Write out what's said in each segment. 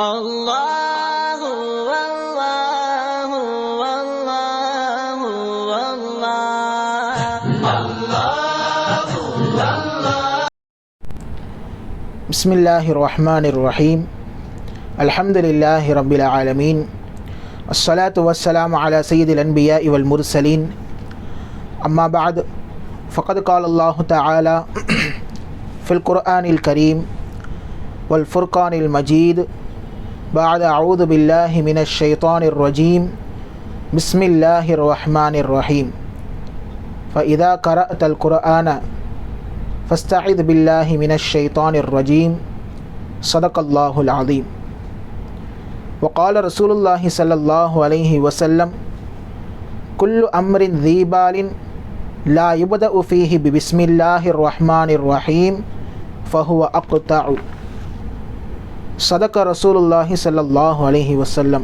الله والله والله والله بسم الله الرحمن الرحيم الحمد لله رب العالمين الصلاة والسلام على سيد الأنبياء والمرسلين أما بعد فقد قال الله تعالى في القرآن الكريم والفرقان المجيد بعد أعوذ بالله من الشيطان الرجيم. بسم الله الرحمن الرحيم. فإذا قرأت القرآن فاستعذ بالله من الشيطان الرجيم. صدق الله العظيم. وقال رسول الله صلى الله عليه وسلم كل أمر ذي بال لا يبدأ فيه ببسم الله الرحمن الرحيم فهو أقطع. صدق رسول الله صلى الله عليه وسلم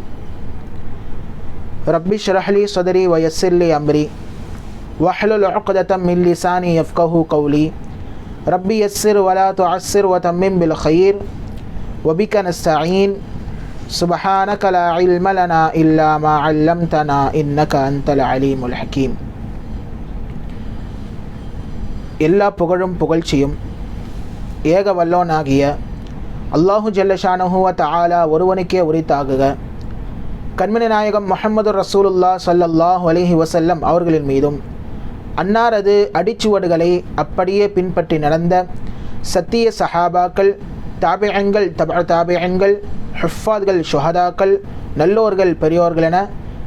ربي اشرح لي صدري ويسر لي أمري واحلل عقدة من لساني يفقه قولي ربي يسر ولا تعسر وتمم بالخير وبك نستعين سبحانك لا علم لنا إلا ما علمتنا إنك أنت العليم الحكيم எல்லா புகழும் புகழ்ச்சியும் ஏக வல்லோனாகிய அல்லாஹு ஜல்லஷானஹுவ ஆலா ஒருவனுக்கே உரித்தாகுக. கண்மணி நாயகம் முஹம்மது ரசூலுல்லா சல்லல்லாஹ் அலிஹி வசல்லம் அவர்களின் மீதும் அன்னாரது அடிச்சுவடுகளை அப்படியே பின்பற்றி நடந்த சத்திய சஹாபாக்கள் தாபியங்கள் தப தாபியங்கள் ஹஃபாத்கள் சுஹதாக்கள் நல்லோர்கள் பெரியோர்கள் என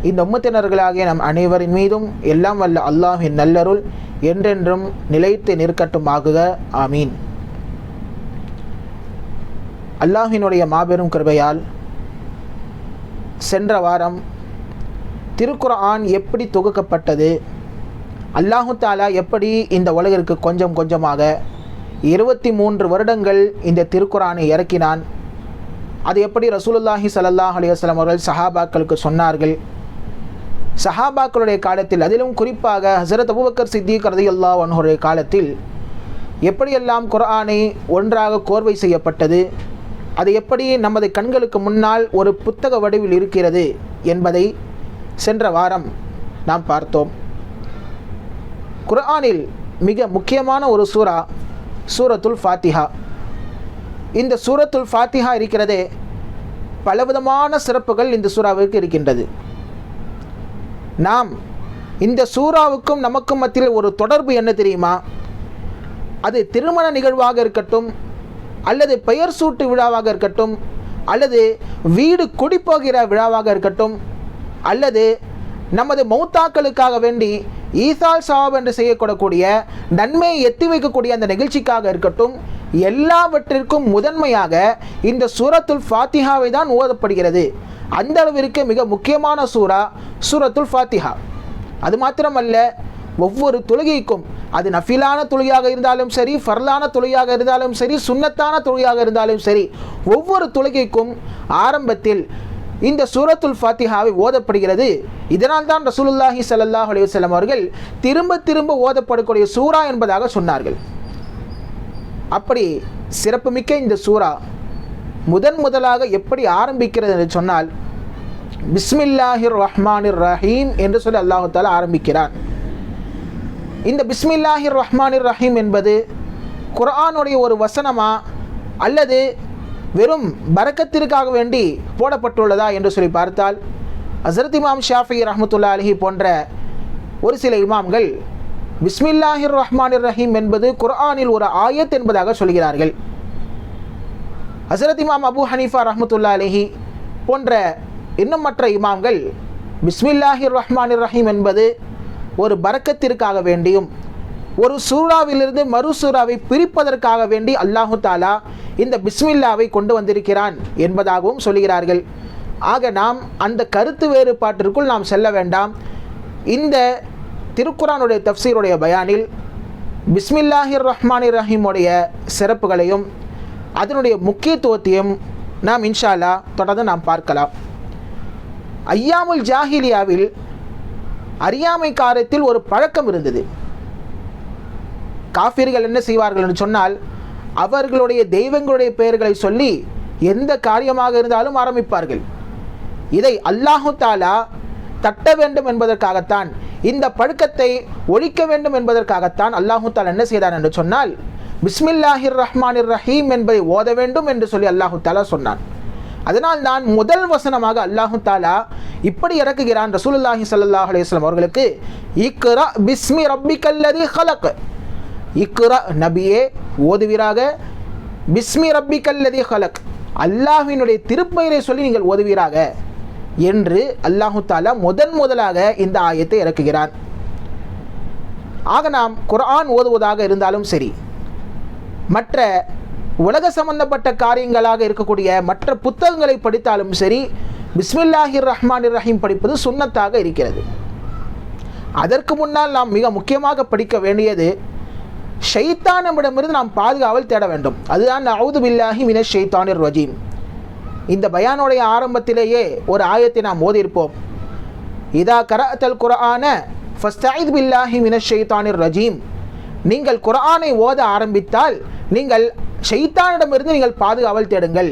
இந்த உம்மத்தினர்களாகிய நம் அனைவரின் மீதும் எல்லாம் வல்ல அல்லாஹின் நல்லருள் என்றென்றும் நிலைத்து நிற்கட்டும் ஆகுக ஆமீன். அல்லாஹினுடைய மாபெரும் கிருபையால் சென்ற வாரம் திருக்குர்ஆன் எப்படி தொகுக்கப்பட்டது? அல்லாஹு தாலா எப்படி இந்த உலகிற்கு கொஞ்சம் கொஞ்சமாக இருபத்தி மூன்று வருடங்கள் இந்த திருக்குரானை இறக்கினான்? அது எப்படி ரசூலுல்லாஹி சல்லாஹ் அலிவாஸ்லாம் அவர்கள் சஹாபாக்களுக்கு சொன்னார்கள்? சஹாபாக்களுடைய காலத்தில் அதிலும் குறிப்பாக ஹசரத் அபுபக்கர் சித்திக் ரதியல்லாஹு அன்ஹுடைய காலத்தில் எப்படியெல்லாம் குர்ஆனை ஒன்றாக கோர்வை செய்யப்பட்டது? அது எப்படி நமது கண்களுக்கு முன்னால் ஒரு புத்தக வடிவில் இருக்கிறது என்பதை சென்ற வாரம் நாம் பார்த்தோம். குர்ஆனில் மிக முக்கியமான ஒரு சூரா சூரத்துல் ஃபாத்திஹா. இந்த சூரத்துல் ஃபாத்திஹா இருக்கிறதே பலவிதமான சிறப்புகள் இந்த சூறாவிற்கு இருக்கின்றது. நாம் இந்த சூறாவுக்கும் நமக்கும் மத்தியில் ஒரு தொடர்பு என்ன தெரியுமா? அது திருமண நிகழ்வாக இருக்கட்டும் அல்லது பெயர் சூட்டு விழாவாக இருக்கட்டும் அல்லது வீடு குடிப்போகிற விழாவாக இருக்கட்டும் அல்லது நமது மௌத்தாக்களுக்காக வேண்டி ஈசால் சாப் என்று செய்யக்கூடக்கூடிய நன்மையை எத்தி வைக்கக்கூடிய அந்த நிகழ்ச்சிக்காக இருக்கட்டும் எல்லாவற்றிற்கும் முதன்மையாக இந்த சூரத்துல் ஃபாத்திஹாவை தான் ஓதப்படுகிறது. அந்த அளவிற்கு மிக முக்கியமான சூரா சூரத்துல் ஃபாத்திஹா. அது மாத்திரமல்ல ஒவ்வொரு தொழுகைக்கும் அது நஃபிலான துளியாக இருந்தாலும் சரி ஃபர்லான தொழுகையாக இருந்தாலும் சரி சுன்னத்தான துளியாக இருந்தாலும் சரி ஒவ்வொரு தொழுகைக்கும் ஆரம்பத்தில் இந்த சூரத்துல் ஃபாத்திஹாவை ஓதப்படுகிறது. இதனால் தான் ரசூலுல்லாஹி சல்லாஹ் அலைஹி அவர்கள் திரும்ப திரும்ப ஓதப்படக்கூடிய சூரா என்பதாக சொன்னார்கள். அப்படி சிறப்புமிக்க இந்த சூரா முதன் முதலாக எப்படி ஆரம்பிக்கிறது என்று சொன்னால் பிஸ்மில்லாஹிர் ரஹ்மானிர் ரஹீம் என்று சொல்லி அல்லாஹு தாலா ஆரம்பிக்கிறான். இந்த பிஸ்மில்லாஹிர் ரஹ்மானிர் ரஹீம் என்பது குர்ஆனுடைய ஒரு வசனமா அல்லது வெறும் பறக்கத்திற்காக வேண்டி போடப்பட்டுள்ளதா என்று சொல்லி பார்த்தால் ஹசரத் இமாம் ஷாஃபி ரஹமத்துல்லா அலஹி போன்ற ஒரு சில இமாம்கள் பிஸ்மில்லாஹிர் ரஹ்மானிர் ரஹீம் என்பது குர்ஆனில் ஒரு ஆயத் என்பதாக சொல்கிறார்கள். ஹசரத் இமாம் அபு ஹனீஃபா ரஹமத்துல்லா அலஹி போன்ற இன்னும் மற்ற இமாம்கள் பிஸ்மில்லாஹிர் ரஹ்மானிர் ரஹீம் என்பது ஒரு பறக்கத்திற்காக வேண்டியும் ஒரு சூறாவிலிருந்து மறு சூறாவை பிரிப்பதற்காக வேண்டி அல்லாஹு தாலா இந்த பிஸ்மில்லாவை கொண்டு வந்திருக்கிறான் என்பதாகவும் சொல்கிறார்கள். ஆக நாம் அந்த கருத்து வேறுபாட்டிற்குள் நாம் செல்ல வேண்டாம். இந்த திருக்குறானுடைய தப்சீருடைய பயானில் பிஸ்மில்லாஹிர் ரஹ்மானிர் ரஹீமுடைய சிறப்புகளையும் அதனுடைய முக்கியத்துவத்தையும் நாம் இன்ஷால்லா தொடர்ந்து நாம் பார்க்கலாம். ஐயாமுல் ஜாஹிலியாவில் அறியாமை காரத்தில் ஒரு பழக்கம் இருந்தது. காஃபியர்கள் என்ன செய்வார்கள் என்று சொன்னால் அவர்களுடைய தெய்வங்களுடைய பெயர்களை சொல்லி எந்த காரியமாக இருந்தாலும் ஆரம்பிப்பார்கள். இதை அல்லாஹு தாலா தட்ட வேண்டும் என்பதற்காகத்தான் இந்த பழக்கத்தை ஒழிக்க வேண்டும் என்பதற்காகத்தான் அல்லாஹு தாலா என்ன செய்தார் என்று சொன்னால் பிஸ்மில்லாஹிர் ரஹ்மானிர் ரஹீம் என்பதை ஓத வேண்டும் என்று சொல்லி அல்லாஹு தாலா சொன்னான். அதனால் நான் முதல் வசனமாக அல்லாஹு தாலா இப்படி இறக்குகிறான் ரசூலுல்லாஹி ஸல்லல்லாஹு அலைஹி அவர்களுக்கு இக்ரா பிஸ்மி ரப்பிக்கல்லதி ஹலக். இக்ரா நபியே ஓதுவீராக பிஸ்மி ரப்பிக்கல்லதி ஹலக். அல்லாஹினுடைய திருப்பெயரை சொல்லி நீங்கள் ஓதுவீராக என்று அல்லாஹு தாலா முதன் முதலாக இந்த ஆயத்தை இறக்குகிறான். ஆக நாம் குரான் ஓதுவதாக இருந்தாலும் சரி மற்ற உலக சம்பந்தப்பட்ட காரியங்களாக இருக்கக்கூடிய மற்ற புத்தகங்களை படித்தாலும் சரி பிஸ்மில்லாஹிர் ரஹ்மான் ரஹீம் படிப்பது சுன்னத்தாக இருக்கிறது. அதற்கு முன்னால் நாம் மிக முக்கியமாக படிக்க வேண்டியது ஷைத்தானமிடமிருந்து நாம் பாதுகாவல் தேட வேண்டும். அதுதான் அவுது பில்லாஹி மின ஷைத்தானிர் ரஜீம். இந்த பயானுடைய ஆரம்பத்திலேயே ஒரு ஆயத்தை நாம் ஓதியிருப்போம். இதா கரத்தல் குரான ஃபஸ்ட் பில்லாஹி மின ஷைத்தானிர் ரஜீம். நீங்கள் குரானை ஓத ஆரம்பித்தால் நீங்கள் ஷெய்தானிடமிருந்து நீங்கள் பாதுகாவல் தேடுங்கள்.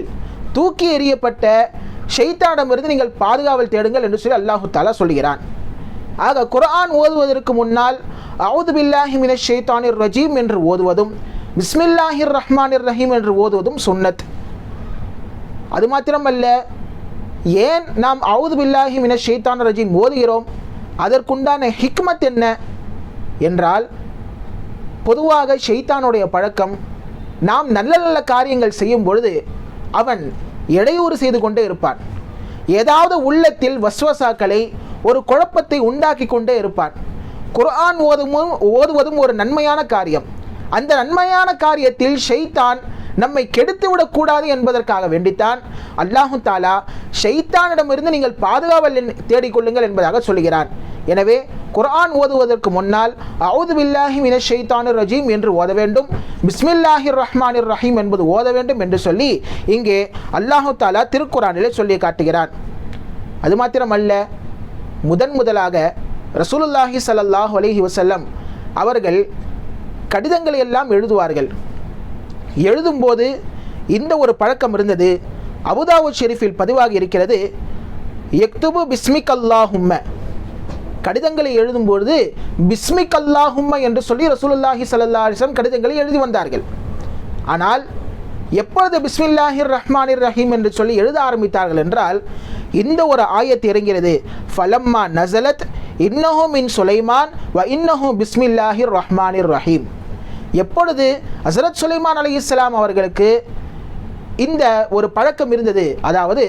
தூக்கி எறியப்பட்ட ஷெய்தானிடமிருந்து நீங்கள் பாதுகாவல் தேடுங்கள் என்று சொல்லி அல்லாஹு தாலா சொல்கிறான். ஆக குர்ஆன் ஓதுவதற்கு முன்னால் அவுது பில்லாஹி மின ஷெய்தானிர் ரஜீம் என்று ஓதுவதும் பிஸ்மில்லாஹிர் ரஹ்மானிர் ரஹீம் என்று ஓதுவதும் சுன்னத். அது மாத்திரமல்ல ஏன் நாம் அவுது பில்லாஹி மின ஷெய்தான் ரஜீம் ஓதுகிறோம்? அதற்குண்டான ஹிக்மத் என்ன? என்றால் பொதுவாக ஷெய்தானுடைய பழக்கம் நாம் நல்ல நல்ல காரியங்கள் செய்யும் பொழுது அவன் இடையூறு செய்து கொண்டே இருப்பான். ஏதாவது உள்ளத்தில் வஸ்வசாக்களை ஒரு குழப்பத்தை உண்டாக்கி கொண்டே இருப்பான். குர்ஆன் ஓதுமும் ஓதுவதும் ஒரு நன்மையான காரியம். அந்த நன்மையான காரியத்தில் ஷைத்தான் நம்மை கெடுத்து விடக்கூடாது என்பதற்காக வேண்டித்தான். அல்லாஹு தாலா ஷைத்தானிடமிருந்து நீங்கள் பாதுகாவல் தேடிக்கொள்ளுங்கள் என்பதாக சொல்கிறான். எனவே குர்ஆன் ஓதுவதற்கு முன்னால் அவுது பில்லாஹி மின ஷெய்தானு ரஜீம் என்று ஓத வேண்டும். பிஸ்மில்லாஹிர் ரஹ்மானிர் ரஹீம் என்பது ஓத வேண்டும் என்று சொல்லி இங்கே அல்லாஹு தாலா திருக்குறானிலே சொல்லி காட்டுகிறான். அது மாத்திரமல்ல முதன் முதலாக ரசூலுல்லாஹி சல்லாஹ் அலஹி வசல்லம் அவர்கள் கடிதங்களை எல்லாம் எழுதுவார்கள். எழுதும்போது இந்த ஒரு பழக்கம் இருந்தது. அபுதாவு ஷெரீஃபில் பதிவாகி இருக்கிறது எக்துபு பிஸ்மிக் அல்லாஹும்ம கடிதங்களை எழுதும்பொழுது பிஸ்மிக்கல்லாஹும்மை என்று சொல்லி ரசூலுல்லாஹி ஸல்லல்லாஹு கடிதங்களை எழுதி வந்தார்கள். ஆனால் எப்பொழுது பிஸ்மில்லாஹிர் ரஹ்மானிர் ரஹீம் என்று சொல்லி எழுத ஆரம்பித்தார்கள் என்றால் இந்த ஒரு ஆயத்து இறங்கிறது. ஃபலம்மா நசலத் இன்னஹும் மின் சுலைமான் வ இன்னஹும் பிஸ்மில்லாஹிர் ரஹ்மானிர் ரஹீம். எப்பொழுது ஹசரத் சுலைமான் அலி இஸ்லாம் அவர்களுக்கு இந்த ஒரு பழக்கம் இருந்தது அதாவது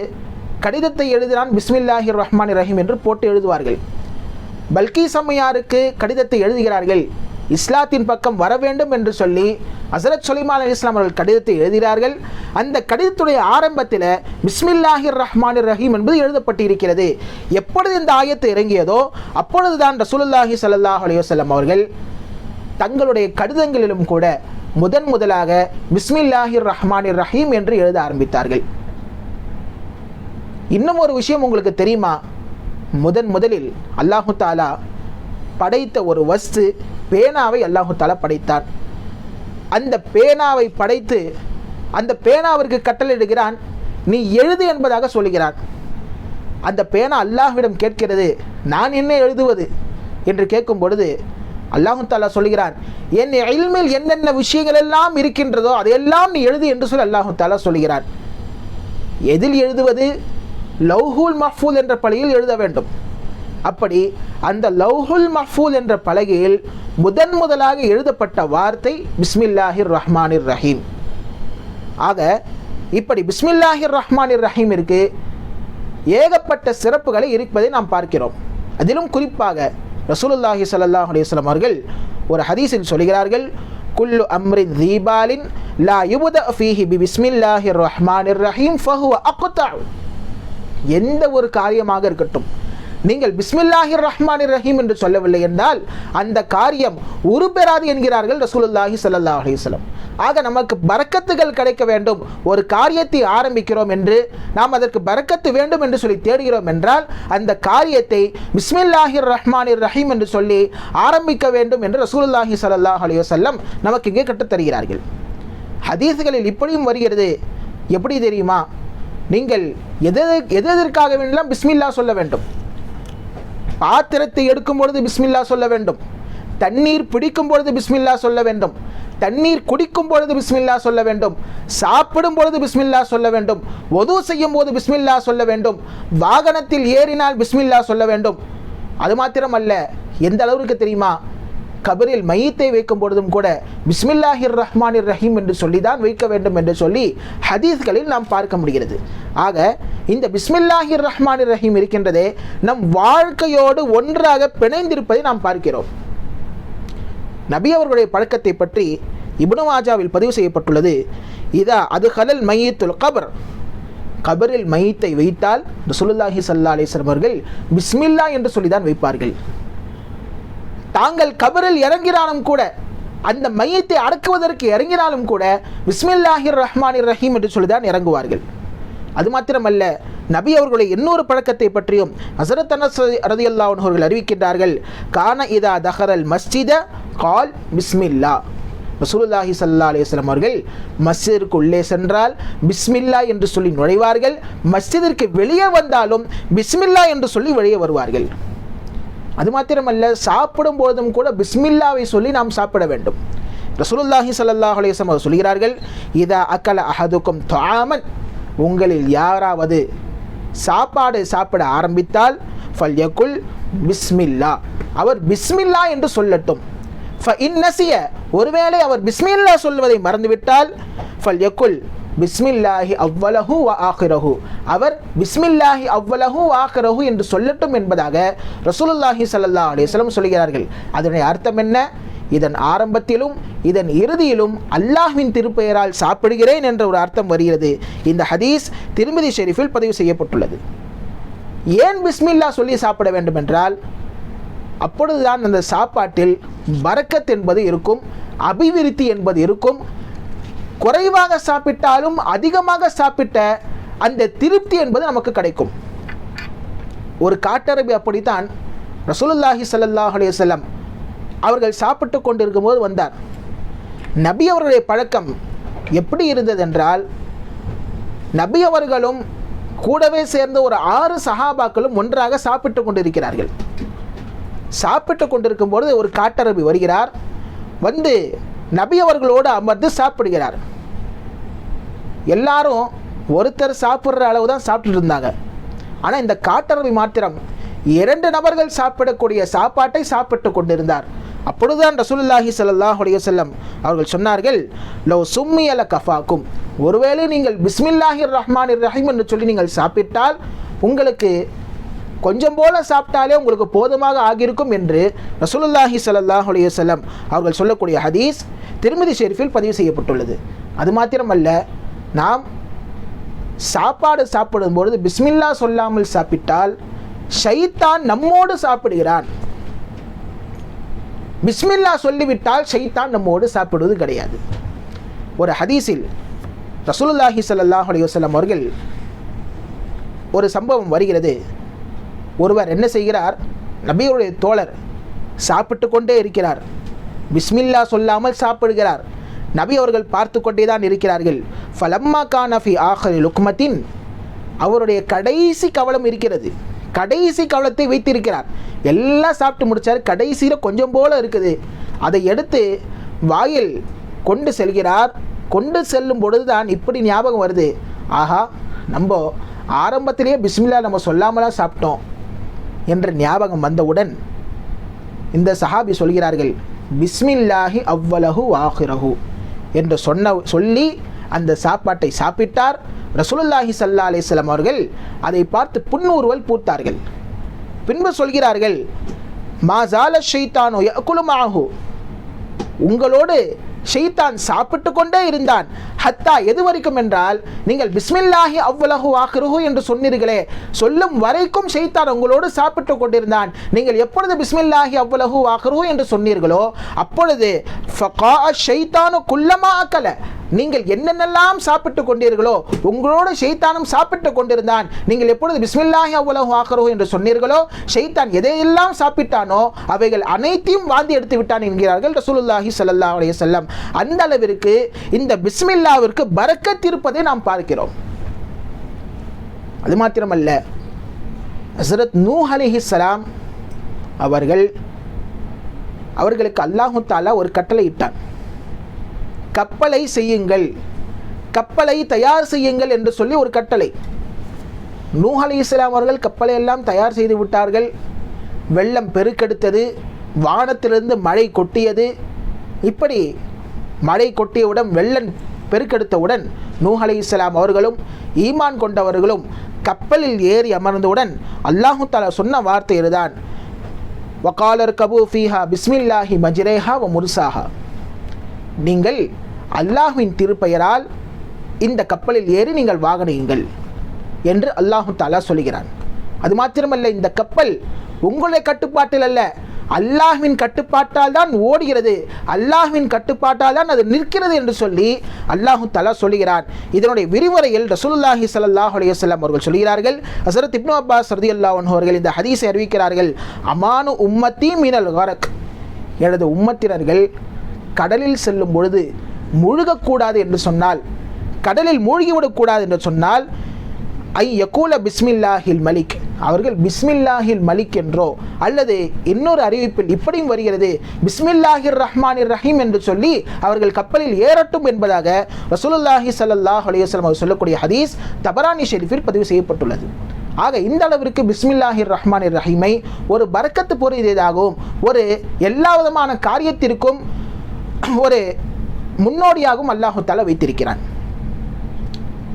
கடிதத்தை எழுதினான் பிஸ்மில்லாஹிர் ரஹ்மான் ரஹீம் என்று போட்டு எழுதுவார்கள். பல்கீஸ் அம்மையாருக்கு கடிதத்தை எழுதுகிறார்கள். இஸ்லாத்தின் பக்கம் வர வேண்டும் என்று சொல்லி ஹசரத் சுலைமான் அலி இஸ்லாம் அவர்கள் கடிதத்தை எழுதுகிறார்கள். அந்த கடிதத்துடைய ஆரம்பத்தில் பிஸ்மில்லாஹிர் ரஹ்மான் ரஹீம் என்பது எழுதப்பட்டிருக்கிறது. எப்பொழுது இந்த ஆயத்தை இறங்கியதோ அப்பொழுதுதான் ரசூலுல்லாஹி சல்லாஹ் அலையுசல்லம் அவர்கள் தங்களுடைய கடிதங்களிலும் கூட முதன் முதலாக பிஸ்மில்லாஹிர் ரஹ்மான் ரஹீம் என்று எழுத ஆரம்பித்தார்கள். இன்னும் ஒரு விஷயம் உங்களுக்கு தெரியுமா? முதன் முதலில் அல்லாஹு தாலா படைத்த ஒரு வஸ்து பேனாவை அல்லாஹு தாலா படைத்தான். அந்த பேனாவை படைத்து அந்த பேனாவிற்கு கட்டளையிடுகிறான் நீ எழுது என்பதாக சொல்கிறான் அந்த பேனா அல்லாஹ்விடம் கேட்கிறது நான் என்ன எழுதுவது? என்று கேட்கும் பொழுது அல்லாஹு தாலா சொல்கிறான் என் இல்மில் என்னென்ன விஷயங்கள் எல்லாம் இருக்கின்றதோ அதையெல்லாம் நீ எழுது என்று சொல்லி அல்லாஹு தாலா சொல்கிறான் எதில் எழுதுவது? லவ்ஹுல் மஹ்ஃபூல் என்ற பலகையில் எழுத வேண்டும். அப்படி அந்த லவ்ஹுல் மஹ்ஃபூல் என்ற பலகையில் முதன் முதலாக எழுதப்பட்ட வார்த்தை பிஸ்மில்லாஹிர் ரஹ்மானிர் ரஹீம். ஆக இப்படி பிஸ்மில்லாஹிர் ரஹ்மானிர் ரஹீம் இருக்கு ஏகப்பட்ட சிறப்புகளை இருப்பதை நாம் பார்க்கிறோம். அதிலும் குறிப்பாக ரசூலுல்லாஹி சல்லாஹ் அலிஸ்லாம் அவர்கள் ஒரு ஹதீஸில் சொல்கிறார்கள் குல்லு அம்ரின் தீபாலின் லா யுபுத ஃபீஹி பி பிஸ்மில்லாஹிர் ரஹ்மானிர் ரஹீம் ஃபஹுவ அக்தா எந்த ஒரு காரியமாக இருக்கட்டும். நீங்கள் பிஸ்மில்லாஹிர் ரஹ்மானிர் ரஹீம் என்று சொல்லவில்லை என்றால் அந்த காரியம் உருப்பெறாது என்கிறார்கள் ரசூலுல்லாஹி சல்லா அலிஸ்லம் ஆக நமக்கு பறக்கத்துகள் கிடைக்க வேண்டும். ஒரு காரியத்தை ஆரம்பிக்கிறோம் என்று நாம் அதற்கு பறக்கத்து வேண்டும் என்று சொல்லி தேடுகிறோம் என்றால் அந்த காரியத்தை பிஸ்மில்லாஹிர் ரஹ்மானிர் ரஹீம் என்று சொல்லி ஆரம்பிக்க வேண்டும் என்று ரசூலுல்லாஹி ஸல்லல்லாஹு அலைஹி வஸல்லம் நமக்கு இங்கே கற்றுத் தருகிறார்கள் ஹதீஸ்களில் இப்படியும் வருகிறது. எப்படி தெரியுமா? நீங்கள் எது எது எதற்காக வேண்டும் பிஸ்மில்லா சொல்ல வேண்டும். பாத்திரத்தை எடுக்கும் பொழுது பிஸ்மில்லா சொல்ல வேண்டும். தண்ணீர் பிடிக்கும் பொழுது பிஸ்மில்லா சொல்ல வேண்டும். தண்ணீர் குடிக்கும் பொழுது பிஸ்மில்லா சொல்ல வேண்டும். சாப்பிடும் பொழுது பிஸ்மில்லா சொல்ல வேண்டும். ஒது செய்யும் போது பிஸ்மில்லா சொல்ல வேண்டும். வாகனத்தில் ஏறினால் பிஸ்மில்லா சொல்ல வேண்டும். அது மாத்திரம் அல்ல எந்த அளவுக்கு தெரியுமா? கபரில் மையத்தை வைக்கும் பொழுதும் கூட பிஸ்மில்லாஹிர் ரஹ்மானிர் ரஹீம் என்று சொல்லி தான் வைக்க வேண்டும் என்று சொல்லி ஹதீஸ்களில் நாம் பார்க்க முடிகிறது. ஆக இந்த பிஸ்மில்லாஹிர் ரஹ்மானிர் ரஹீம் இருக்கின்றதே நம் வாழ்க்கையோடு ஒன்றாக பிணைந்திருப்பதை நாம் பார்க்கிறோம். நபி அவர்களுடைய பழக்கத்தை பற்றி இபுனு மாஜாவில் பதிவு செய்யப்பட்டுள்ளது. இதா அது ஹலல் மையத்துல் கபர். கபரில் மையத்தை வைத்தால் ரசூலுல்லாஹி சல்லா அலைஹி அவர்கள் பிஸ்மில்லா என்று சொல்லி தான் வைப்பார்கள். தாங்கள் கபரில் இறங்கினாலும் கூட அந்த மையத்தை அடக்குவதற்கு இறங்கினாலும் கூட பிஸ்மில்லாஹிர் ரஹ்மானிர் ரஹீம் என்று சொல்லி தான் இறங்குவார்கள். அது மாத்திரமல்ல நபி அவர்களுடைய இன்னொரு பழக்கத்தை பற்றியும் ஹசரத் அனஸ் ரதி அவர்கள் அறிவிக்கின்றார்கள். கான இதா தஹரல் மஸ்ஜித கால் பிஸ்மில்லா. ரசூலுல்லாஹி சல்லா அலிஸ்லாம் அவர்கள் மஸ்ஜிதிற்கு உள்ளே சென்றால் பிஸ்மில்லா என்று சொல்லி நுழைவார்கள். மஸ்ஜிதிற்கு வெளியே வந்தாலும் பிஸ்மில்லா என்று சொல்லி வெளியே வருவார்கள். அது மாத்திரமல்ல சாப்பிடும் போதும் கூட பிஸ்மில்லாவை சொல்லி நாம் சாப்பிட வேண்டும். ரசூலுல்லாஹி சல்லாஹ் அலைஹி அவர் சொல்கிறார்கள் இதா அக்கல அஹதுக்கும் தாமன் உங்களில் யாராவது சாப்பாடு சாப்பிட ஆரம்பித்தால் ஃபல்யகுல் பிஸ்மில்லா. அவர் பிஸ்மில்லா என்று சொல்லட்டும். ஃப இன்னசிய ஒருவேளை அவர் பிஸ்மில்லா சொல்வதை மறந்துவிட்டால் ஃபல்யகுல் பிஸ்மில்லாஹி அவ்வலஹு வ ஆஹிரஹு அவர் பிஸ்மில்லாஹி அவ்வலஹு வ ஆஹிரஹு என்று சொல்லட்டும் என்பதாக ரசூலுல்லாஹி சல்லா அலிஸ்லம் சொல்கிறார்கள். அதனுடைய அர்த்தம் என்ன? இதன் ஆரம்பத்திலும் இதன் இறுதியிலும் அல்லாஹ்வின் திருப்பெயரால் சாப்பிடுகிறேன் என்ற ஒரு அர்த்தம் வருகிறது. இந்த ஹதீஸ் திருமதி ஷெரீஃபில் பதிவு செய்யப்பட்டுள்ளது. ஏன் பிஸ்மில்லா சொல்லி சாப்பிட வேண்டும் என்றால் அப்பொழுதுதான் அந்த சாப்பாட்டில் பறக்கத் என்பது இருக்கும் அபிவிருத்தி என்பது இருக்கும் குறைவாக சாப்பிட்டாலும் அதிகமாக சாப்பிட்ட அந்த திருப்தி என்பது நமக்கு கிடைக்கும். ஒரு காட்டரபி அப்படித்தான் ரசூலுல்லாஹி சல்லாஹ் அலையம் அவர்கள் சாப்பிட்டு கொண்டிருக்கும் போது வந்தார். நபி அவர்களுடைய பழக்கம் எப்படி இருந்ததென்றால் நபி அவர்களும் கூடவே சேர்ந்த ஒரு ஆறு சஹாபாக்களும் ஒன்றாக சாப்பிட்டு கொண்டிருக்கிறார்கள். சாப்பிட்டு கொண்டிருக்கும் பொழுது ஒரு காட்டரபி வருகிறார். வந்து நபி அவர்களோடு அமர்ந்து சாப்பிடுகிறார். எல்லாரும் ஒருத்தர் சாப்பிட்ற அளவு தான் சாப்பிட்டுட்டு இருந்தாங்க. ஆனால் இந்த காட்டரபி மாத்திரம் இரண்டு நபர்கள் சாப்பிடக்கூடிய சாப்பாட்டை சாப்பிட்டு கொண்டிருந்தார். அப்பொழுதுதான் ரசூலுல்லாஹி ஸல்லல்லாஹு செல்லம் அவர்கள் சொன்னார்கள் லோ சும்மி அல கஃபாக்கும். ஒருவேளை நீங்கள் பிஸ்மில்லாஹிர் ரஹ்மான் ரஹீம் என்று சொல்லி நீங்கள் சாப்பிட்டால் உங்களுக்கு கொஞ்சம் போல சாப்பிட்டாலே உங்களுக்கு போதுமாக ஆகியிருக்கும் என்று ரசூலுல்லாஹி சல்லாஹ் அலைஹி அவர்கள் சொல்லக்கூடிய ஹதீஸ் திருமதி ஷெரீஃபில் பதிவு செய்யப்பட்டுள்ளது. அது மாத்திரமல்ல நாம் சாப்பாடு சாப்பிடும் பொழுது பிஸ்மில்லா சொல்லாமல் சாப்பிட்டால் ஷைத்தான் நம்மோடு சாப்பிடுகிறான். பிஸ்மில்லா சொல்லிவிட்டால் ஷைத்தான் நம்மோடு சாப்பிடுவது கிடையாது. ஒரு ஹதீஸில் ரசூலுல்லாஹி சல்லாஹ் அலைஹி அவர்கள் ஒரு சம்பவம் வருகிறது. ஒருவர் என்ன செய்கிறார்? நபியுடைய தோழர் சாப்பிட்டு கொண்டே இருக்கிறார். பிஸ்மில்லா சொல்லாமல் சாப்பிடுகிறார். நபி அவர்கள் பார்த்து கொண்டே தான் இருக்கிறார்கள். ஃபலம்மா கானஃபி ஆஹரி லுக்மத்தின். அவருடைய கடைசி கவலம் இருக்கிறது. கடைசி கவலத்தை வைத்திருக்கிறார். எல்லாம் சாப்பிட்டு முடித்தார் கடைசியில் கொஞ்சம் போல் இருக்குது. அதை எடுத்து வாயில் கொண்டு செல்கிறார். கொண்டு செல்லும் பொழுது தான் இப்படி ஞாபகம் வருது. ஆஹா நம்ம ஆரம்பத்திலேயே பிஸ்மில்லா நம்ம சொல்லாமலாம் சாப்பிட்டோம். என்ற ஞாபகம் வந்தவுடன் இந்த சஹாபி சொல்கிறார்கள் பிஸ்மில்லாஹி அவ்வலஹு ஆஹிரஹு என்று சொன்ன சொல்லி அந்த சாப்பாட்டை சாப்பிட்டார். ரசூலுல்லாஹி சல்லா அலிஸ்லாம் அவர்கள் அதை பார்த்து புன்னூறுவல் பூத்தார்கள். பின்பு சொல்கிறார்கள் மா ஜால ஷெய்தானோ யகுலுமாஹு உங்களோடு ஷெய்தான் சாப்பிட்டு கொண்டே இருந்தான். ஹத்தா எது வரைக்கும் என்றால் நீங்கள் பிஸ்மில்லாஹி அவ்வளகு ஆஹிருஹு என்று சொன்னீர்களே சொல்லும் வரைக்கும் செய்தான் உங்களோடு சாப்பிட்டு கொண்டிருந்தான். நீங்கள் எப்பொழுது பிஸ்மில்லாஹி அவ்வளகு ஆஹிருஹு என்று சொன்னீர்களோ அப்பொழுது ஃபகா ஷைத்தானு குல்லமா நீங்கள் என்னென்னலாம் சாப்பிட்டு கொண்டீர்களோ உங்களோடு ஷெய்தானும் சாப்பிட்டு கொண்டிருந்தான். நீங்கள் எப்பொழுது பிஸ்மில்லாஹி அவ்வளவு ஆகிறோ என்று சொன்னீர்களோ ஷெய்தான் எதையெல்லாம் சாப்பிட்டானோ அவைகள் அனைத்தையும் வாந்தி எடுத்து விட்டான் என்கிறார்கள் ரசூலுல்லாஹி ஸல்லல்லாஹு அலைஹி செல்லம் அந்த அளவிற்கு இந்த பிஸ்மில்லா சூறாவிற்கு பரக்கத் இருப்பதை நாம் பார்க்கிறோம். அது மாத்திரமல்ல ஹசரத் நூ அலிஹிஸ்ஸலாம் அவர்கள் அவர்களுக்கு அல்லாஹு தாலா ஒரு கட்டளை இட்டான். கப்பலை செய்யுங்கள் கப்பலை தயார் செய்யுங்கள் என்று சொல்லி ஒரு கட்டளை. நூ அலி இஸ்லாம் அவர்கள் கப்பலை எல்லாம் தயார் செய்து விட்டார்கள். வெள்ளம் பெருக்கெடுத்தது வானத்திலிருந்து மழை கொட்டியது. இப்படி மழை கொட்டியவுடன் வெள்ளம் பெருக்கெடுத்தவுடன் நூ அலி இஸ்லாம் அவர்களும் ஈமான் கொண்டவர்களும் கப்பலில் ஏறி அமர்ந்தவுடன் அல்லாஹு தாலா சொன்ன வார்த்தை இதுதான். வக்காலர் கபு ஃபீஹா பிஸ்மில்லாஹி மஜ்ரேஹா வ முர்சாஹா நீங்கள் அல்லாஹுவின் திருப்பெயரால் இந்த கப்பலில் ஏறி நீங்கள் வாகனியுங்கள் என்று அல்லாஹு தாலா சொல்கிறான். அது மாத்திரமல்ல இந்த கப்பல் உங்களுடைய கட்டுப்பாட்டில் அல்ல. அல்லாஹ்வின் கட்டுப்பாட்டால் தான் ஓடுகிறது. அல்லாஹ்வின் கட்டுப்பாட்டால் தான் அது நிற்கிறது என்று சொல்லி அல்லாஹு தலா சொல்கிறான் இதனுடைய விரிவுரையில் ரசூலுல்லாஹி சல்லாஹ் அலைஹி அவர்கள் சொல்கிறார்கள் ஹசரத் இப்னு அப்பாஸ் ரதியல்லாஹு அன்ஹு அவர்கள் இந்த ஹதீஸை அறிவிக்கிறார்கள் அமானு உம்மத்தி மீனல் ஹரக் எனது உம்மத்தினர்கள் கடலில் செல்லும் பொழுது முழுகக்கூடாது என்று சொன்னால் கடலில் மூழ்கிவிடக்கூடாது என்று சொன்னால் ஐ யகூல பிஸ்மில்லாஹில் மலிக். அவர்கள் பிஸ்மில்லாஹில் மலிக் என்றோ அல்லது இன்னொரு அறிவிப்பில் இப்படியும் வருகிறது பிஸ்மில்லாஹிர் ரஹ்மானிர் ரஹீம் என்று சொல்லி அவர்கள் கப்பலில் ஏறட்டும் என்பதாக ரசூலுல்லாஹி சல்லாஹ் அலைஹி அவர் சொல்லக்கூடிய ஹதீஸ் தபரானி ஷெரீஃபில் பதிவு செய்யப்பட்டுள்ளது. ஆக இந்த அளவிற்கு பிஸ்மில்லாஹிர் ரஹ்மானிர் ரஹீமை ஒரு பறக்கத்து பொருதியதாகவும் ஒரு எல்லா விதமான காரியத்திற்கும் ஒரு முன்னோடியாகவும் அல்லாஹு தாலா வைத்திருக்கிறான்.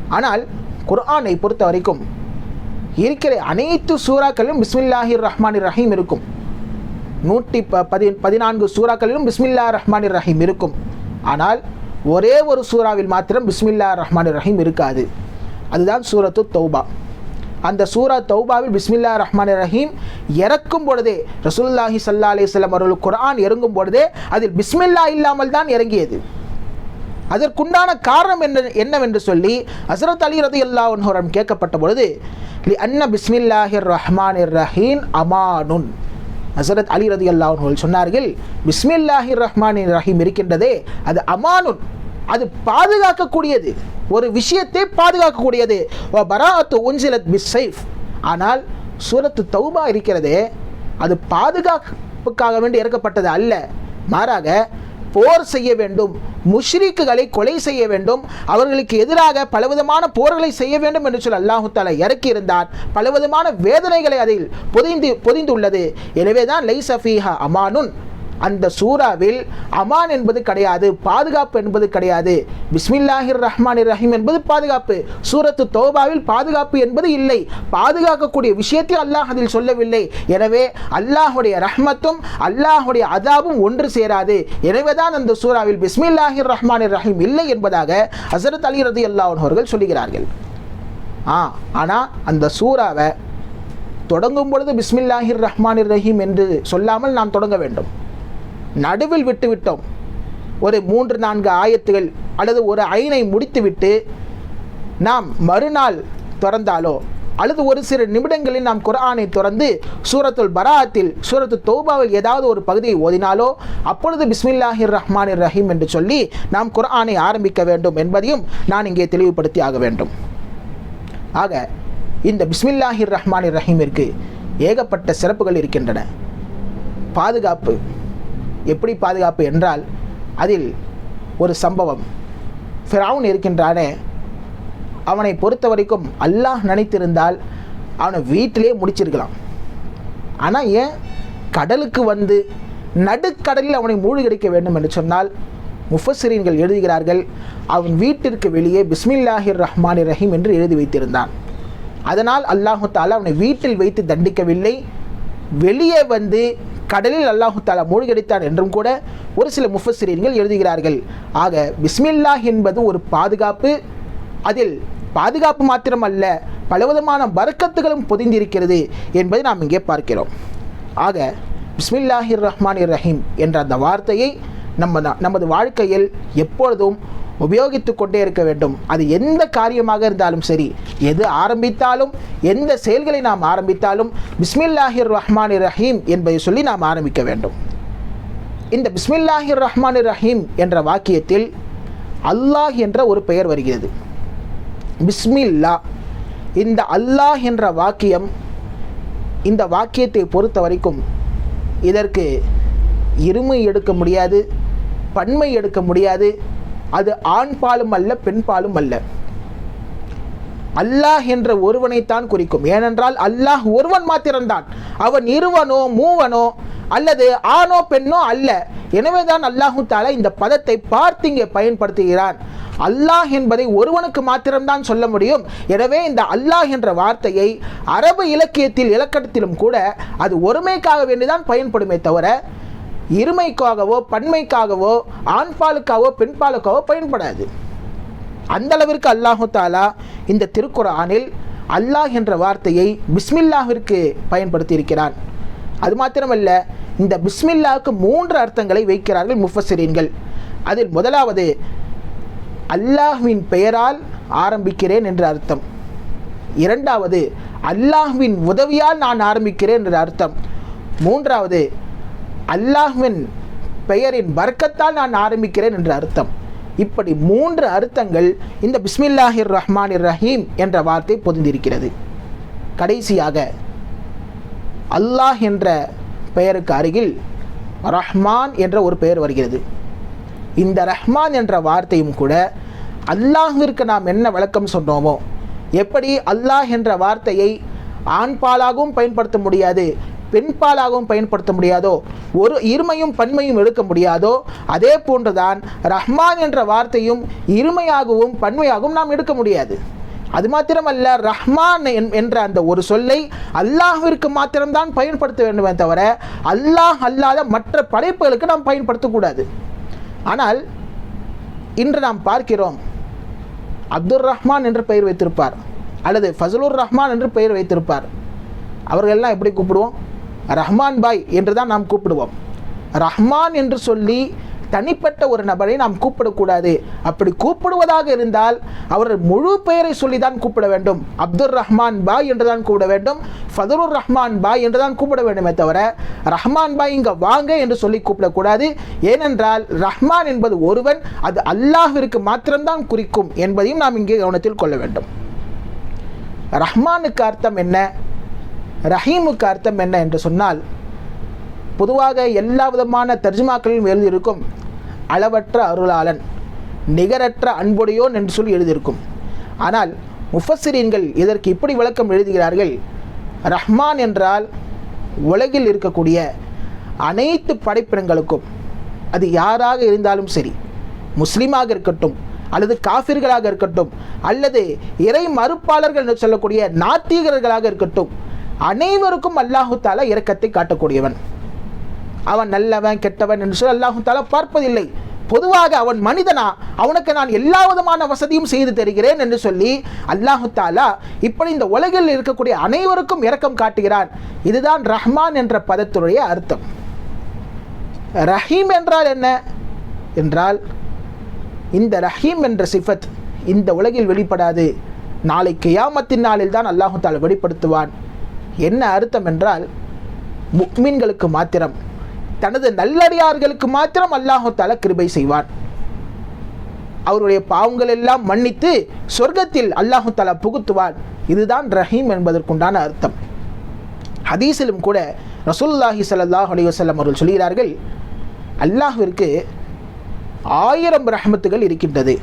ஆனால் குர்ஆனை பொறுத்த வரைக்கும் இருக்கிற அனைத்து சூறாக்களிலும் பிஸ்மில்லாஹிர் ரஹ்மானிர் ரஹீம் இருக்கும். நூற்றி ப பதி பதினான்கு சூறாக்களிலும் பிஸ்மில்லா ரஹ்மானிர் ரஹீம் இருக்கும். ஆனால் ஒரே ஒரு சூறாவில் மாத்திரம் பிஸ்மில்லா ரஹ்மானிர் ரஹீம் இருக்காது. அதுதான் சூரத்து தௌபா. அந்த சூரா தௌபாவில் பிஸ்மில்லா ரஹ்மான் ரஹீம் இறக்கும் பொழுதே ரசூல்லாஹி சல்லா அலைஹி அவர்கள் குர்ஆன் இறங்கும் பொழுதே அதில் பிஸ்மில்லா இல்லாமல் தான் இறங்கியது. அதற்குண்டான காரணம் என்ன என்னவென்று சொல்லி ஹசரத் அலி ரதி அல்லாஹன் கேட்கப்பட்ட பொழுது லி அன்ன பிஸ்மில்லாஹிர் இர் ரஹீம் அமானுன். ஹசரத் அலி ரதி அல்லாஹர்கள் சொன்னார்கள் பிஸ்மில்லாஹிர் ரஹ்மான் ரஹீம் இருக்கின்றதே அது அமானுன். அது பாதுகாக்கக்கூடியது. ஒரு விஷயத்தை பாதுகாக்கக்கூடியது. பராத்து உன்சிலத் பிஸ் சைஃப் ஆனால் சூரத்து தௌபா இருக்கிறதே அது பாதுகாப்புக்காக வேண்டி இறக்கப்பட்டது அல்ல. மாறாக போர் செய்ய வேண்டும். முஷ்ரீக்குகளை கொலை செய்ய வேண்டும். அவர்களுக்கு எதிராக பலவிதமான போர்களை செய்ய வேண்டும் என்று சொல்லி அல்லாஹு தாலா இறக்கி இருந்தார் பலவிதமான வேதனைகளை அதில் பொதிந்து பொதிந்துள்ளது. எனவே தான் லைசஃபீஹா அமானுன். அந்த சூறாவில் அமான் என்பது கிடையாது பாதுகாப்பு என்பது கிடையாது. பிஸ்மில்லாஹிர் ரஹ்மான் ரஹீம் என்பது பாதுகாப்பு. சூரத்து தோபாவில் பாதுகாப்பு என்பது இல்லை. பாதுகாக்கக்கூடிய விஷயத்தை அல்லாஹ் அதில் சொல்லவில்லை. எனவே அல்லாஹுடைய ரஹ்மத்தும் அல்லாஹுடைய அதாபும் ஒன்று சேராது. எனவே தான் அந்த சூறாவில் பிஸ்மில்லாஹிர் ரஹ்மான் ரஹீம் இல்லை என்பதாக ஹசரத் அலி ரதி அல்லாஹ் அவர்கள் சொல்லுகிறார்கள். ஆ ஆனால் அந்த சூறாவை தொடங்கும் பொழுது பிஸ்மில்லாஹிர் ரஹ்மானிர் ரஹீம் என்று சொல்லாமல் நாம் தொடங்க வேண்டும். நடுவில் விட்டுவிட்டோம். ஒரு மூன்று நான்கு ஆயத்துகள் அல்லது ஒரு ஐனை முடித்துவிட்டு நாம் மறுநாள் திறந்தாலோ அல்லது ஒரு சில நிமிடங்களில் நாம் குர்ஆனை திறந்து சூரத்துல் பராத்தில் சூரத்து தௌபாவில் ஏதாவது ஒரு பகுதியை ஓதினாலோ அப்பொழுது பிஸ்மில்லாஹிர் ரஹ்மானிர் ரஹீம் என்று சொல்லி நாம் குர்ஆனை ஆரம்பிக்க வேண்டும் என்பதையும் நான் இங்கே தெளிவுபடுத்தி ஆக வேண்டும். ஆக இந்த பிஸ்மில்லாஹிர் ரஹ்மானிர் ரஹீமிற்கு ஏகப்பட்ட சிறப்புகள் இருக்கின்றன. பாதுகாப்பு எப்படி பாதுகாப்பு என்றால் அதில் ஒரு சம்பவம். ஃபிரவுன் இருக்கின்றானே அவனை பொறுத்த வரைக்கும் அல்லாஹ் நினைத்திருந்தால் அவனை வீட்டிலே முடிச்சிருக்கலாம். ஆனால் ஏன்? கடலுக்கு வந்து நடுக்கடலில் அவனை மூழ்கடிக்க வேண்டும் என்று சொன்னால் முஃபசிரீன்கள் எழுதுகிறார்கள் அவன் வீட்டிற்கு வெளியே பிஸ்மில்லாஹிர் ரஹ்மானிர் ரஹீம் என்று எழுதி வைத்திருந்தான். அதனால் அல்லாஹு தாலா அவனை வீட்டில் வைத்து தண்டிக்கவில்லை வெளியே வந்து கடலில் அல்லாஹு தாலா மூழ்கடித்தான் என்றும் கூட ஒரு சில முஃபசிரியர்கள் எழுதுகிறார்கள். ஆக பிஸ்மில்லா என்பது ஒரு பாதுகாப்பு. அதில் பாதுகாப்பு மாத்திரமல்ல பலவிதமான வர்க்கத்துகளும் பொதிந்திருக்கிறது என்பதை நாம் இங்கே பார்க்கிறோம். ஆக பிஸ்மில்லாஹிர் ரஹ்மான் ரஹீம் என்ற அந்த வார்த்தையை நம்ம நமது வாழ்க்கையில் எப்பொழுதும் உபயோகித்து கொண்டே இருக்க வேண்டும். அது எந்த காரியமாக இருந்தாலும் சரி எது ஆரம்பித்தாலும் எந்த செயல்களை நாம் ஆரம்பித்தாலும் பிஸ்மில்லாஹிர் ரஹ்மான் ரஹீம் என்பதை சொல்லி நாம் ஆரம்பிக்க வேண்டும். இந்த பிஸ்மில்லாஹிர் ரஹ்மான் ரஹீம் என்ற வாக்கியத்தில் அல்லாஹ் என்ற ஒரு பெயர் வருகிறது. பிஸ்மில்லா இந்த அல்லாஹ் என்ற வாக்கியம் இந்த வாக்கியத்தை பொறுத்த வரைக்கும் இதற்கு இருமை எடுக்க முடியாது பன்மை எடுக்க முடியாது அது ஆண் பாலும் அல்ல பெண் பாலும் அல்ல. அல்லாஹ் என்ற ஒருவனைத்தான் குறிக்கும். ஏனென்றால் அல்லாஹ் ஒருவன் மாத்திரம்தான். அவன் இருவனோ மூவனோ அல்லது ஆணோ பெண்ணோ அல்ல. எனவேதான் அல்லாஹு தாலா இந்த பதத்தை பார்த்து இங்கே பயன்படுத்துகிறான். அல்லாஹ் என்பதை ஒருவனுக்கு மாத்திரம்தான் சொல்ல முடியும். எனவே இந்த அல்லாஹ் என்ற வார்த்தையை அரபு இலக்கியத்தில் இலக்கணத்திலும் கூட அது ஒருமைக்காக வேண்டிதான் பயன்படுமே தவிர இருமைக்காகவோ பன்மைக்காகவோ ஆண்பாலுக்காகவோ பெண்பாலுக்காகவோ பயன்படாது. அந்த அளவிற்கு அல்லாஹு தாலா இந்த திருக்குறானில் அல்லாஹ் என்ற வார்த்தையை பிஸ்மில்லாவிற்கு பயன்படுத்தி இருக்கிறான் அது மாத்திரமல்ல இந்த பிஸ்மில்லாவுக்கு மூன்று அர்த்தங்களை வைக்கிறார்கள் முஃபசிரீன்கள் அதில் முதலாவது அல்லாஹ்வின் பெயரால் ஆரம்பிக்கிறேன் என்ற அர்த்தம். இரண்டாவது அல்லாஹ்வின் உதவியால் நான் ஆரம்பிக்கிறேன் என்ற அர்த்தம். மூன்றாவது அல்லாஹ்வின் பெயரின் வர்க்கத்தால் நான் ஆரம்பிக்கிறேன் என்ற அர்த்தம். இப்படி மூன்று அர்த்தங்கள் இந்த பிஸ்மில்லாஹிர் ரஹ்மான் ரஹீம் என்ற வார்த்தை பொதிந்திருக்கிறது. கடைசியாக அல்லாஹ் என்ற பெயருக்கு அருகில் ரஹ்மான் என்ற ஒரு பெயர் வருகிறது. இந்த ரஹ்மான் என்ற வார்த்தையும் கூட அல்லாஹிற்கு நாம் என்ன விளக்கம் சொன்னோமோ எப்படி அல்லாஹ் என்ற வார்த்தையை ஆண்பாலாகவும் பயன்படுத்த முடியாது பெண்பாலாகவும் பயன்படுத்த முடியாதோ ஒரு இருமையும் பன்மையும் எடுக்க முடியாதோ அதே போன்றுதான் ரஹ்மான் என்ற வார்த்தையும் இருமையாகவும் பன்மையாகவும் நாம் எடுக்க முடியாது. அது மாத்திரமல்ல ரஹ்மான் என்- என்ற அந்த ஒரு சொல்லை அல்லாஹிற்கு மாத்திரம்தான் பயன்படுத்த வேண்டுமே தவிர அல்லாஹ் அல்லாத மற்ற படைப்புகளுக்கு நாம் பயன்படுத்தக்கூடாது. ஆனால் இன்று நாம் பார்க்கிறோம் அப்துல் ரஹ்மான் என்று பெயர் வைத்திருப்பார் அல்லது ஃபசலுர் ரஹ்மான் என்று பெயர் வைத்திருப்பார். அவர்களெல்லாம் எப்படி கூப்பிடுவோம்? ரஹ்மான் பாய் என்று தான் நாம் கூப்பிடுவோம். ரஹ்மான் என்று சொல்லி தனிப்பட்ட ஒரு நபரை நாம் கூப்பிடக்கூடாது. அப்படி கூப்பிடுவதாக இருந்தால் அவர் முழு பெயரை சொல்லி தான் கூப்பிட வேண்டும். அப்துல் ரஹ்மான் பாய் என்று தான் கூப்பிட வேண்டும். ஃபதருர் ரஹ்மான் பாய் என்று தான் கூப்பிட வேண்டுமே தவிர ரஹ்மான் பாய் இங்கே வாங்க என்று சொல்லி கூப்பிடக்கூடாது. ஏனென்றால் ரஹ்மான் என்பது ஒருவன் அது அல்லாஹிற்கு மாத்திரம்தான் குறிக்கும் என்பதையும் நாம் இங்கே கவனத்தில் கொள்ள வேண்டும். ரஹ்மானுக்கு அர்த்தம் என்ன? ரஹீமுக்கு அர்த்தம் என்ன என்று சொன்னால் பொதுவாக எல்லா விதமான தர்ஜுமாக்களிலும் எழுதியிருக்கும் அளவற்ற அருளாளன் நிகரற்ற அன்புடையோன் என்று சொல்லி எழுதியிருக்கும். ஆனால் முஃபசிரீன்கள் இதற்கு இப்படி விளக்கம் எழுதுகிறார்கள் ரஹ்மான் என்றால் உலகில் இருக்கக்கூடிய அனைத்து படைப்பினங்களுக்கும் அது யாராக இருந்தாலும் சரி முஸ்லீமாக இருக்கட்டும் அல்லது காஃபிர்களாக இருக்கட்டும் அல்லது இறை மறுப்பாளர்கள் என்று சொல்லக்கூடிய நாத்திகர்களாக இருக்கட்டும் அனைவருக்கும் அல்லாஹு தாலா இரக்கத்தை காட்டக்கூடியவன். அவன் நல்லவன் கெட்டவன் என்று சொல்லி அல்லாஹு தாலா பார்ப்பதில்லை. பொதுவாக அவன் மனிதனா அவனுக்கு நான் எல்லா விதமான வசதியும் செய்து தருகிறேன் என்று சொல்லி அல்லாஹு தாலா இப்படி இந்த உலகில் இருக்கக்கூடிய அனைவருக்கும் இரக்கம் காட்டுகிறான். இதுதான் ரஹ்மான் என்ற பதத்துடைய அர்த்தம். ரஹீம் என்றால் என்ன? என்றால் இந்த ரஹீம் என்ற சிஃபத் இந்த உலகில் வெளிப்படாது. நாளை கியாமத்தின் நாளில் தான் அல்லாஹு தாலா வெளிப்படுத்துவான். என்ன அர்த்தம் என்றால் முக்மீன்களுக்கு மாத்திரம் தனது நல்லடியார்களுக்கு மாத்திரம் அல்லாஹு தாலா கிருபை செய்வான். அவருடைய பாவங்கள் எல்லாம் மன்னித்து சொர்க்கத்தில் அல்லாஹு தாலா புகுத்துவான். இதுதான் ரஹீம் என்பதற்குண்டான அர்த்தம். ஹதீஸிலும் கூட ரசூல்லாஹி சல்லாஹ் அலைஹி அவர்கள் சொல்கிறார்கள் அல்லாஹிற்கு ஆயிரம் ரஹமத்துகள் இருக்கின்றது.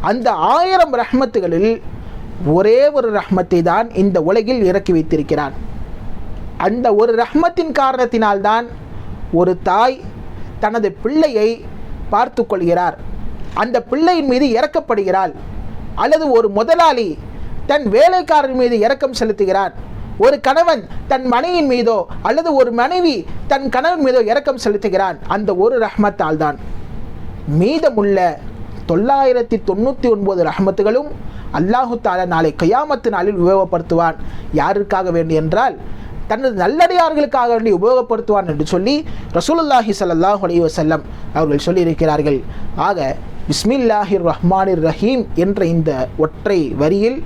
அந்த ஆயிரம் ரஹமத்துகளில் ஒரே ஒரு ரஹ்மத்தை தான் இந்த உலகில் இறக்கி வைத்திருக்கிறான். அந்த ஒரு ரஹ்மத்தின் காரணத்தினால்தான் ஒரு தாய் தனது பிள்ளையை பார்த்து கொள்கிறார். அந்த பிள்ளையின் மீது இறக்கப்படுகிறாள். அல்லது ஒரு முதலாளி தன் வேலைக்காரன் மீது இறக்கம் செலுத்துகிறான் ஒரு கணவன் தன் மனைவியின் மீதோ அல்லது ஒரு மனைவி தன் கணவன் மீதோ இறக்கம் செலுத்துகிறான். அந்த ஒரு ரஹ்மத்தால் தான் மீதமுள்ள தொள்ளாயிரத்தி தொண்ணூற்றி ஒன்பது ரஹமத்துகளும் அல்லாஹு தாலா நாளை கயாமத்து நாளில் உபயோகப்படுத்துவான். யாருக்காக வேண்டி என்றால் தனது நல்லடியார்களுக்காக வேண்டி உபயோகப்படுத்துவான் என்று சொல்லி ரசூலுல்லாஹி சல்லாஹ் அலி வசல்லம் அவர்கள் சொல்லியிருக்கிறார்கள். ஆக பிஸ்மில்லாஹிர் ரஹ்மானிர் ரஹீம் என்ற இந்த ஒற்றை வரியில்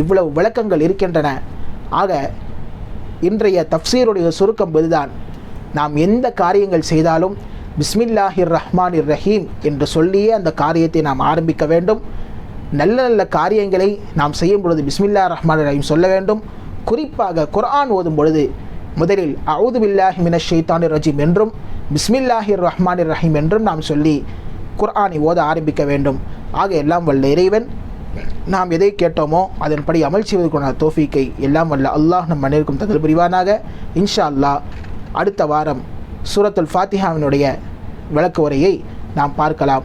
இவ்வளவு விளக்கங்கள் இருக்கின்றன. ஆக இன்றைய தப்சீருடைய சுருக்கம் இதுதான். நாம் எந்த காரியங்கள் செய்தாலும் பிஸ்மில்லாஹிர் ரஹ்மானிர் ரஹீம் என்று சொல்லியே அந்த காரியத்தை நாம் ஆரம்பிக்க வேண்டும். நல்ல நல்ல காரியங்களை நாம் செய்யும் பொழுது பிஸ்மில்லா ரஹ்மான் ரஹீம் சொல்ல வேண்டும். குறிப்பாக குர்ஆன் ஓதும் பொழுது முதலில் அவுது பில்லாஹி மின ஷைத்தானிர் ரஜீம் என்றும் பிஸ்மில்லாஹிர் ரஹ்மான் ரஹீம் என்றும் நாம் சொல்லி குர்ஆனை ஓத ஆரம்பிக்க வேண்டும். ஆக எல்லாம் வல்ல இறைவன் நாம் எதை கேட்டோமோ அதன்படி அமல் செய்வதற்கான தோஃபிக்கை எல்லாம் வல்ல அல்லாஹ் நம் மனிதருக்கும் தகவல் புரிவானாக. இன்ஷா அல்லாஹ் அடுத்த வாரம் சூரத்துல் ஃபாத்திஹாவினுடைய விளக்கு உரையை நாம் பார்க்கலாம்.